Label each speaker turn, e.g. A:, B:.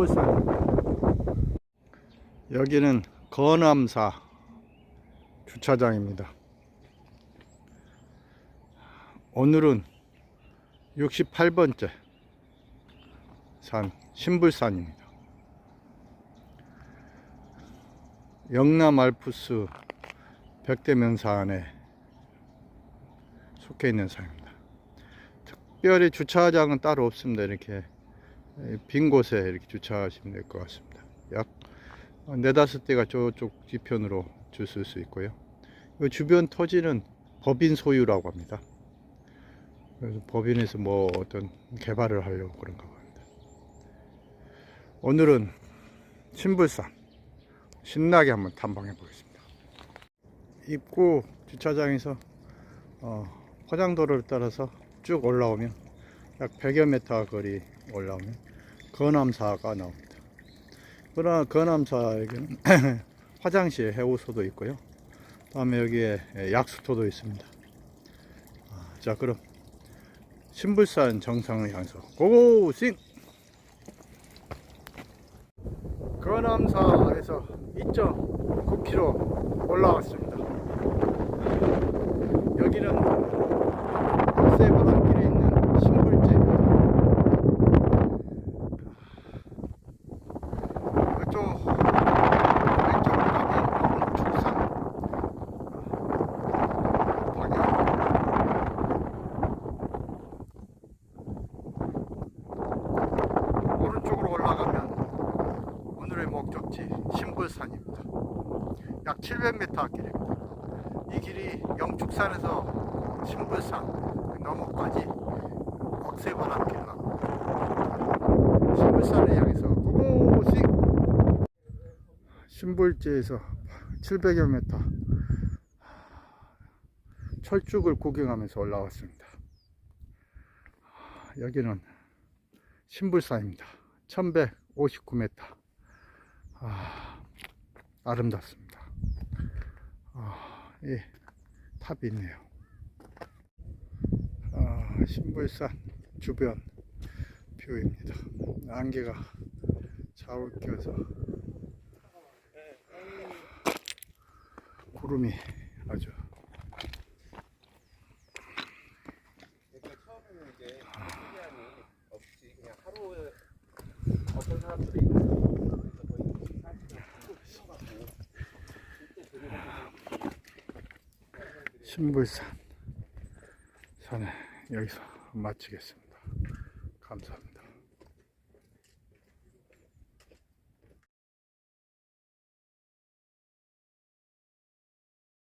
A: 신불산 여기는 건암사 주차장입니다. 오늘은 68번째 산 신불산입니다. 영남 알프스 백대명산에 속해 있는 산입니다. 특별히 주차장은 따로 없습니다. 이렇게 빈 곳에 이렇게 주차하시면 될 것 같습니다. 약 네다섯 대가 저쪽 뒤편으로 주실 수 있고요. 이 주변 토지는 법인 소유라고 합니다. 그래서 법인에서 뭐 어떤 개발을 하려고 그런가 봅니다. 오늘은 신불산 신나게 한번 탐방해 보겠습니다. 입구 주차장에서 어, 화장도로를 따라서 쭉 올라오면 약 100여 미터 거리 올라오면 건암사가 나옵니다. 그러나 건암사에게는 화장실, 해우소도 있고요. 다음에 여기에 약수터도 있습니다. 아, 자, 그럼 신불산 정상을 향해서 고고싱! 건암사에서 2.9km 올라왔습니다. 여기는 박새바람길에 있는 신불제입니다. 이쪽 왼쪽으로 가면 축산 방향 오른쪽으로 올라가면 오늘의 목적지 신불산입니다. 약 700m 길입니다. 이 길이 영축산에서 신불산 너머까지 억새바람 길로 갑니다. 신불산을 향해서 고고싱 신불지에서 700여 미터 철쭉을 구경하면서 올라왔습니다. 여기는 신불산입니다. 1159m. 아, 아름답습니다. 아, 예, 탑이 있네요. 아, 신불산 주변 뷰입니다. 안개가 자울 껴서 구름이 아주
B: 그러니까 처음에는 이제 시간이 없이 그냥 하루에 어떤 사람들이 그래서 거의 24시간 쉬어가고 그때 되게
A: 신불산 산에 여기서 마치겠습니다. 감사합니다.